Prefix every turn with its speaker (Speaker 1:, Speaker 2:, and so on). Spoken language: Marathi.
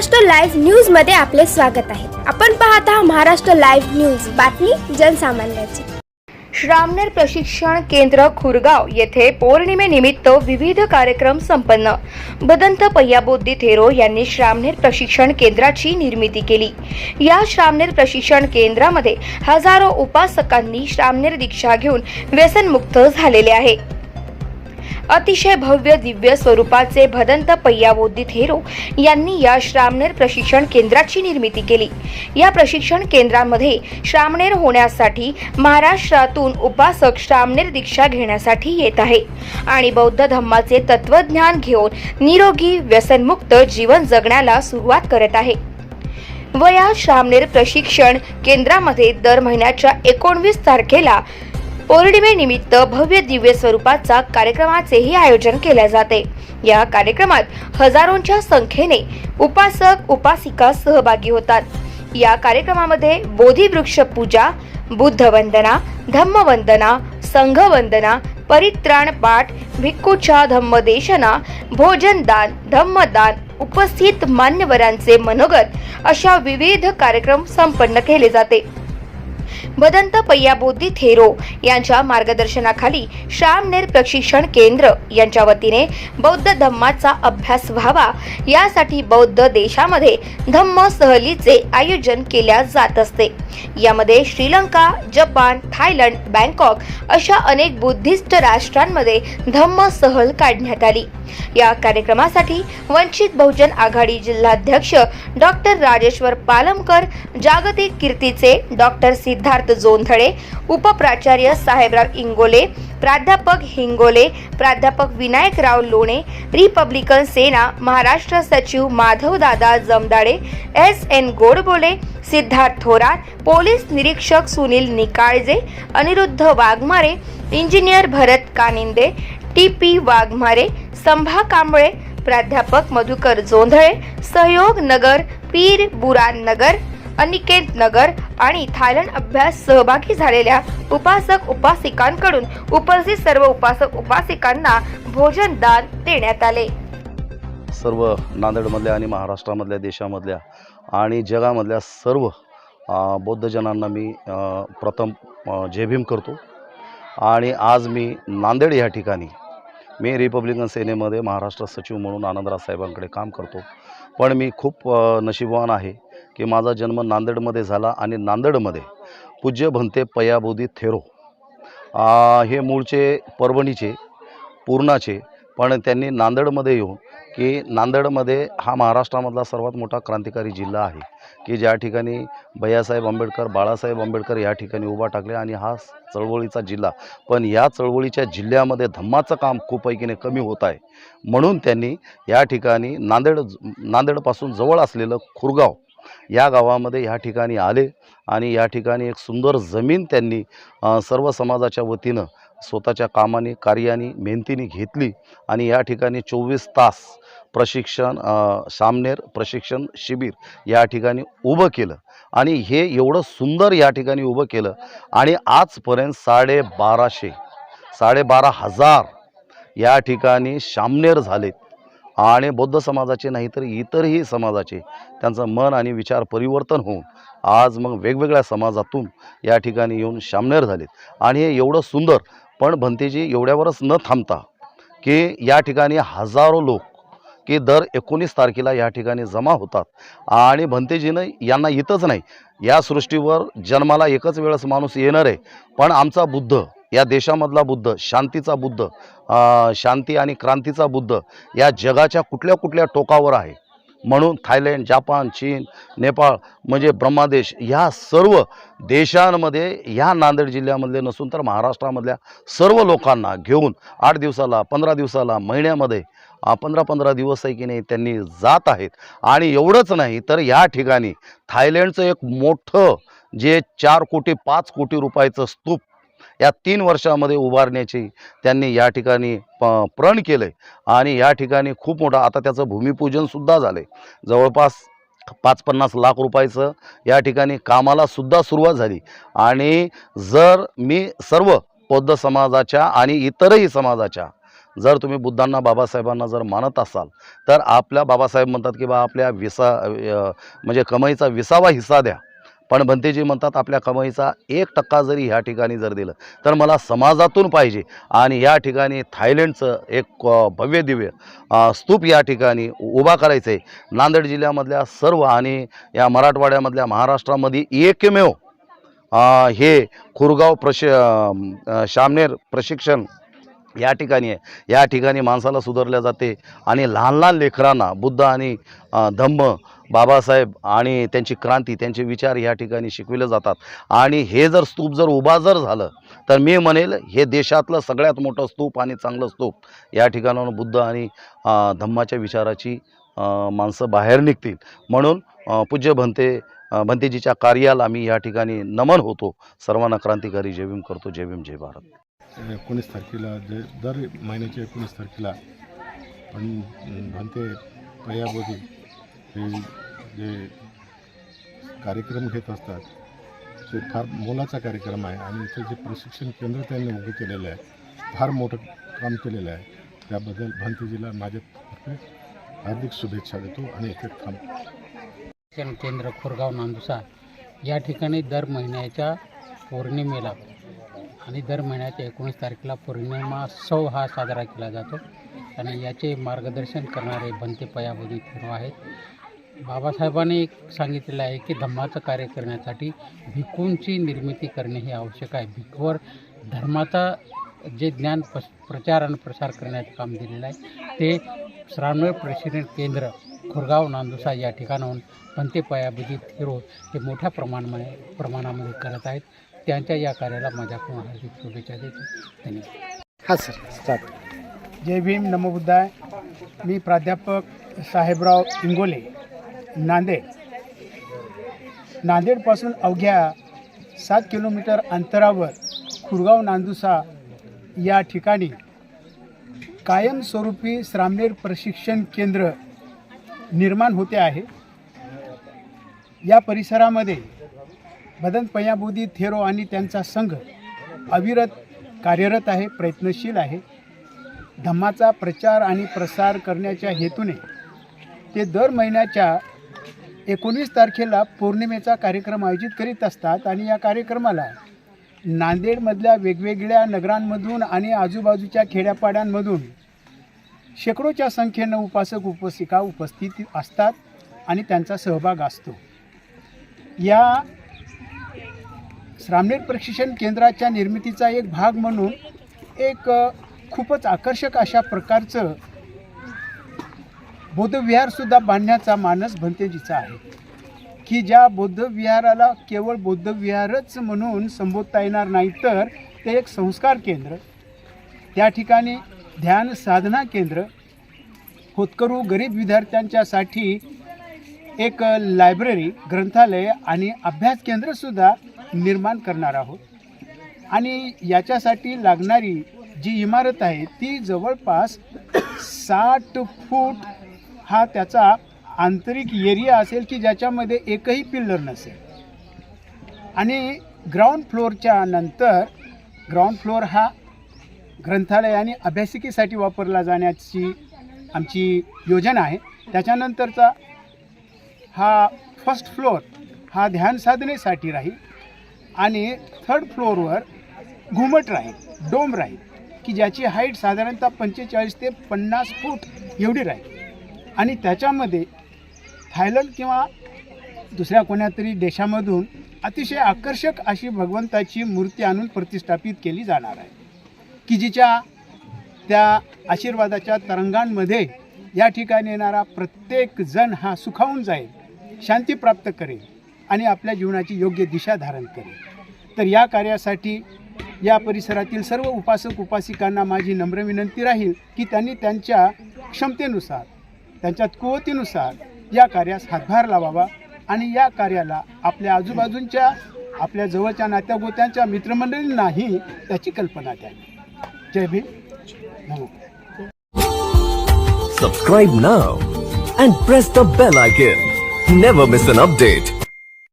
Speaker 1: महाराष्ट्र लाईव्ह न्यूजमध्ये आपले स्वागत आहे. आपण पाहत आहात महाराष्ट्र लाईव्ह न्यूज बातमी जनसामान्याची.
Speaker 2: श्रामनेर प्रशिक्षण केंद्र खुरगाव येथे पौर्णिमेनिमित्त विविध कार्यक्रम संपन्न. बदंत पय्याबोद्दी थेरो यांनी श्रामनेर प्रशिक्षण केंद्राची निर्मिती केली. या श्रामनेर प्रशिक्षण केंद्रामध्ये हजारो उपासकांनी श्रामनेर दीक्षा घेऊन व्यसनमुक्त झालेले आहे. अतिशय भव्य दिव्य स्वरूपाचे भदंत पय्यावोद्दी थेरो यांनी या श्रामनेर प्रशिक्षण केंद्राची निर्मिती केली. या प्रशिक्षण केंद्रामध्ये श्रामनेर होण्यासाठी महाराष्ट्रातून उपासक श्रामनेर दीक्षा घेण्यासाठी येत आहे आणि बौद्ध धम्माचे तत्वज्ञान घेऊन निरोगी व्यसनमुक्त जीवन जगण्याला सुरुवात करत आहे. व या श्रामनेर प्रशिक्षण केंद्रामध्ये दर महिन्याच्या एकोणवीस तारखेला पौर्णिमेनिमित्त भव्य दिव्य स्वरूपाचा कार्यक्रमाचेही आयोजन केले जाते. या कार्यक्रमात हजारोंच्या संख्येने उपासक उपासिका सहभागी होतात. या कार्यक्रमामध्ये बोधीवृक्ष पूजा बुद्धवंदना धम्मवंदना संघवंदना परित्राण पाठ भिक्खूच्या धम्मदेशना भोजनदान धम्मदान उपस्थित मान्यवरांचे मनोगत अशा विविध कार्यक्रम संपन्न केले जाते. भदंत पय्याबोधी थेरो यांच्या मार्गदर्शनाखाली श्रामनेर प्रशिक्षण केंद्र यांच्या वतीने बौद्ध धम्माचा अभ्यास व्हावा. यासाठी बौद्ध देशामध्ये धम्म सहलीचे आयोजन केल्या जात असते. यामध्ये श्रीलंका जपान थायलंड बँकॉक अशा अनेक बुद्धिस्ट राष्ट्रांमध्ये धम्म सहल काढण्यात आली. या कार्यक्रमासाठी वंचित बहुजन आघाडी जिल्हाध्यक्ष डॉक्टर राजेश्वर पालमकर जागतिक कीर्तीचे डॉक्टर सिद्धार्थ जोंधळे उपप्राचार्य साहेबराव इंगोले प्राध्यापक हिंगोले प्राध्यापक विनायकराव लोणे रिपब्लिकन सेना महाराष्ट्र सचिव Madhavdada Jamdade S N Godbole Siddharth Thorat police निरीक्षक Sunil Nikalje Aniruddha Waghmare engineer Bharat Kaninde T P Waghmare Sambha Kamble प्राध्यापक मधुकर जोंधळे सहयोग नगर पीर बुरान नगर अनिकेत नगर आणि थायलंड अभ्यास सहभागी झालेल्या उपासक उपासिकांकडून उपस्थित सर्व उपासक उपासिकांना भोजनदान देण्यात आले.
Speaker 3: सर्व नांदेडमधल्या आणि महाराष्ट्रामधल्या देशामधल्या आणि जगामधल्या सर्व बौद्धजनांना मी प्रथम अ, जय भीम करतो. आणि आज मी नांदेड या ठिकाणी मी रिपब्लिकन सेनेमध्ये महाराष्ट्र सचिव म्हणून आनंदराज साहेबांकडे काम करतो. पण मी खूप नशीबवान आहे. की माझा जन्म नांदेडमध्ये झाला आणि नांदेडमध्ये पूज्य भंते पयाबोधी थेरो. आ, हे मूळचे परभणीचे पूर्णाचे पण त्यांनी नांदेडमध्ये येऊन की नांदेडमध्ये हा महाराष्ट्रामधला सर्वात मोठा क्रांतिकारी जिल्हा आहे की ज्या ठिकाणी भैयासाहेब आंबेडकर बाळासाहेब आंबेडकर या ठिकाणी उभा टाकले आणि हा चळवळीचा जिल्हा. पण या चळवळीच्या जिल्ह्यामध्ये धम्माचं काम खूप पैकीने कमी होत आहे. म्हणून त्यांनी या ठिकाणी नांदेड नांदेडपासून जवळ असलेलं खुरगाव या गावामध्ये ह्या ठिकाणी आले आणि या ठिकाणी एक सुंदर जमीन त्यांनी सर्व समाजाच्या वतीनं स्वतःच्या कामाने कार्याने मेहनतीने घेतली आणि या ठिकाणी चोवीस तास प्रशिक्षण सामनेर प्रशिक्षण शिबिर या ठिकाणी उभं केलं आणि हे एवढं सुंदर या ठिकाणी उभं केलं आणि आजपर्यंत साडेबाराशे साडेबारा हजार या ठिकाणी सामनेर झालेत. आणि बौद्ध समाजाचे नाही तर इतरही समाजाचे त्यांचं मन आणि विचार परिवर्तन होऊन आज मग वेगवेगळ्या समाजातून या ठिकाणी येऊन सामनेर झालेत. आणि हे एवढं सुंदर पण भंतेजी एवढ्यावरच न थांबता की या ठिकाणी हजारो लोक की दर एकोणीस तारखेला या ठिकाणी जमा होतात. आणि भंतेजीनं यांना इथंच नाही या सृष्टीवर जन्माला एकच वेळेस माणूस येणार आहे पण आमचा बुद्ध या देशामधला बुद्ध शांतीचा बुद्ध शांती आणि क्रांतीचा बुद्ध या जगाच्या कुठल्या कुठल्या टोकावर आहे? म्हणून थायलंड जापान चीन नेपाळ म्हणजे ब्रह्मादेश ह्या सर्व देशांमध्ये ह्या नांदेड जिल्ह्यामधले नसून तर महाराष्ट्रामधल्या सर्व लोकांना घेऊन आठ दिवसाला पंधरा दिवसाला महिन्यामध्ये पंधरा पंधरा दिवस आहे की नाही त्यांनी जात आहेत. आणि एवढंच नाही तर या ठिकाणी थायलंडचं एक मोठं जे चार कोटी पाच कोटी रुपयाचं स्तूप या तीन वर्षामध्ये उभारण्याची त्यांनी या ठिकाणी प प्रण केलं. आहे आणि या ठिकाणी खूप मोठं आता त्याचं भूमिपूजनसुद्धा झालं आहे जवळपास पाच पन्नास लाख रुपयाचं या ठिकाणी कामालासुद्धा सुरुवात झाली. आणि जर मी सर्व बौद्ध समाजाच्या आणि इतरही समाजाच्या जर तुम्ही बुद्धांना बाबासाहेबांना जर मानत असाल तर आपल्या बाबासाहेब म्हणतात की बा आपल्या विसा म्हणजे कमाईचा विसावा हिस्सा द्या. पण भंतेजी म्हणतात आपल्या कमाईचा एक टक्का जरी ह्या ठिकाणी जर दिलं तर मला समाजातून पाहिजे. आणि या ठिकाणी थायलंडचं एक भव्य दिव्य स्तूप या ठिकाणी उभा करायचं आहे नांदेड जिल्ह्यामधल्या सर्व आणि या मराठवाड्यामधल्या महाराष्ट्रामध्ये एकमेव हे खुरगाव प्रश शामनेर प्रशिक्षण या ठिकाणी आहे. या ठिकाणी माणसाला सुधारल्या जाते. आणि लहान लहान लेकरांना बुद्ध आणि धम्म बाबासाहेब आणि त्यांची क्रांती त्यांचे विचार या ठिकाणी शिकविले जातात. आणि हे जर स्तूप जर उभा जर झालं तर मी म्हणेल हे देशातलं सगळ्यात मोठं स्तूप आणि चांगलं स्तूप. या ठिकाणाहून बुद्ध आणि धम्माच्या विचाराची माणसं बाहेर निघतील. म्हणून पूज्य भंते भंतेजीच्या कार्याला मी या ठिकाणी नमन होतो. सर्वांना क्रांतिकारी जयभीम करतो. जयभीम जय भारत.
Speaker 4: एकोणीस तारखेला जे दर महिन्याच्या एकोणीस तारखेला पण भंते पयाबोधी हे जे कार्यक्रम घेत असतात ते फार मोलाचा कार्यक्रम आहे आणि इथं जे प्रशिक्षण केंद्र त्यांनी उभं केलेलं आहे फार मोठं काम केलेलं आहे. त्याबद्दल भंतजीला माझ्या हार्दिक शुभेच्छा देतो आणि इथे थांब.
Speaker 5: शिक्षण केंद्र खोरगाव नांदुसा. या ठिकाणी दर महिन्याच्या पौर्णिमेला आणि दर महिन्याच्या एकोणीस तारखेला पौर्णिमाोत्सव हा साजरा केला जातो. आणि याचे मार्गदर्शन करणारे भंते पयाबोधी थेरो आहेत. बाबासाहेबांनी एक सांगितलेलं आहे की धम्माचं कार्य करण्यासाठी भिकूंची निर्मिती करणे हे आवश्यक आहे. भिक्खूवर धर्माचा जे ज्ञान पस प्रचार आणि प्रसार करण्याचं काम दिलेलं आहे ते श्रावण प्रशिक्षण केंद्र खुरगाव नांदुसा या ठिकाणाहून पंते पयाबुदी हिरो हे मोठ्या प्रमाणामध्ये प्रमाणामध्ये करत आहेत. त्यांच्या या कार्याला माझ्याकडून हार्दिक शुभेच्छा देतो. धन्यवाद.
Speaker 6: हां सर स्टार्ट जय भीम नमोबुद्धाय मी प्राध्यापक साहेबराव इंगोले. नांदेड. नांदेडपासून अवघ्या सात किलोमीटर अंतरावर खुरगाव नांदुसा या ठिकाणी कायमस्वरूपी श्रामनेर प्रशिक्षण केंद्र निर्माण होते आहे. या परिसरामध्ये बदन पयाबोदी थेरो आणि त्यांचा संघ अविरत कार्यरत आहे प्रयत्नशील आहे. धम्माचा प्रचार आणि प्रसार करण्याच्या हेतूने ते दर महिन्याच्या एकोणीस तारखेला पौर्णिमेचा कार्यक्रम आयोजित करीत असतात आणि या कार्यक्रमाला नांदेडमधल्या वेगवेगळ्या नगरांमधून आणि आजूबाजूच्या खेड्यापाड्यांमधून शेकडोच्या संख्येनं उपासक उपासिका उपस्थित असतात आणि त्यांचा सहभाग असतो. या श्रामनेर प्रशिक्षण केंद्राच्या निर्मितीचा एक भाग म्हणून एक खूपच आकर्षक अशा प्रकारचं बौद्धविहारसुद्धा बांधण्याचा मानस भंतेजीचा आहे. की ज्या बौद्धविहाराला केवळ बौद्धविहारच म्हणून संबोधता येणार नाही तर ते एक संस्कार केंद्र. त्या ठिकाणी ध्यान साधना केंद्र. होतकरू गरीब विद्यार्थ्यांच्यासाठी एक लायब्ररी ग्रंथालय आणि अभ्यास केंद्रसुद्धा निर्माण करणार आहोत. आणि याच्यासाठी लागणारी जी इमारत आहे ती जवळपास साठ फूट हा त्याचा आंतरिक एरिया असेल की ज्याच्यामध्ये एकही पिल्लर नसेल. आणि ग्राउंड फ्लोअरच्या नंतर ग्राउंड फ्लोअर हा ग्रंथालय आणि अभ्यासिकेसाठी वापरला जाण्याची आमची योजना आहे. त्याच्यानंतरचा हा फर्स्ट फ्लोअर हा ध्यान साधनेसाठी राहील आणि थर्ड फ्लोअरवर घुमट राहील डोम राहील की ज्याची हाईट साधारणतः पंचेचाळीस ते पन्नास फूट एवढी राहील. आणि त्याच्यामध्ये थायलंड किंवा दुसऱ्या कोणातरी देशामधून अतिशय आकर्षक अशी भगवंताची मूर्ती आणून प्रतिष्ठापित केली जाणार आहे. की जिच्या त्या आशीर्वादाच्या तरंगांमध्ये या ठिकाणी येणारा प्रत्येक जण हा सुखावून जाईल शांती प्राप्त करेल आणि आपल्या जीवनाची योग्य दिशा धारण करेल. तर या कार्यासाठी या परिसरातील सर्व उपासक उपासिकांना माझी नम्र विनंती राहील की त्यांनी त्यांच्या क्षमतेनुसार त्यांच्या कुवतीनुसार या कार्यास हातभार लावावा आणि या कार्याला आपल्या आजूबाजूंच्या आपल्या जवळच्या नात्यागोत्यांच्या मित्रमंडळींनाही त्याची कल्पना द्यावी जय भीम नमो
Speaker 7: Subscribe अँड प्रेस press द bell icon. Never miss an update.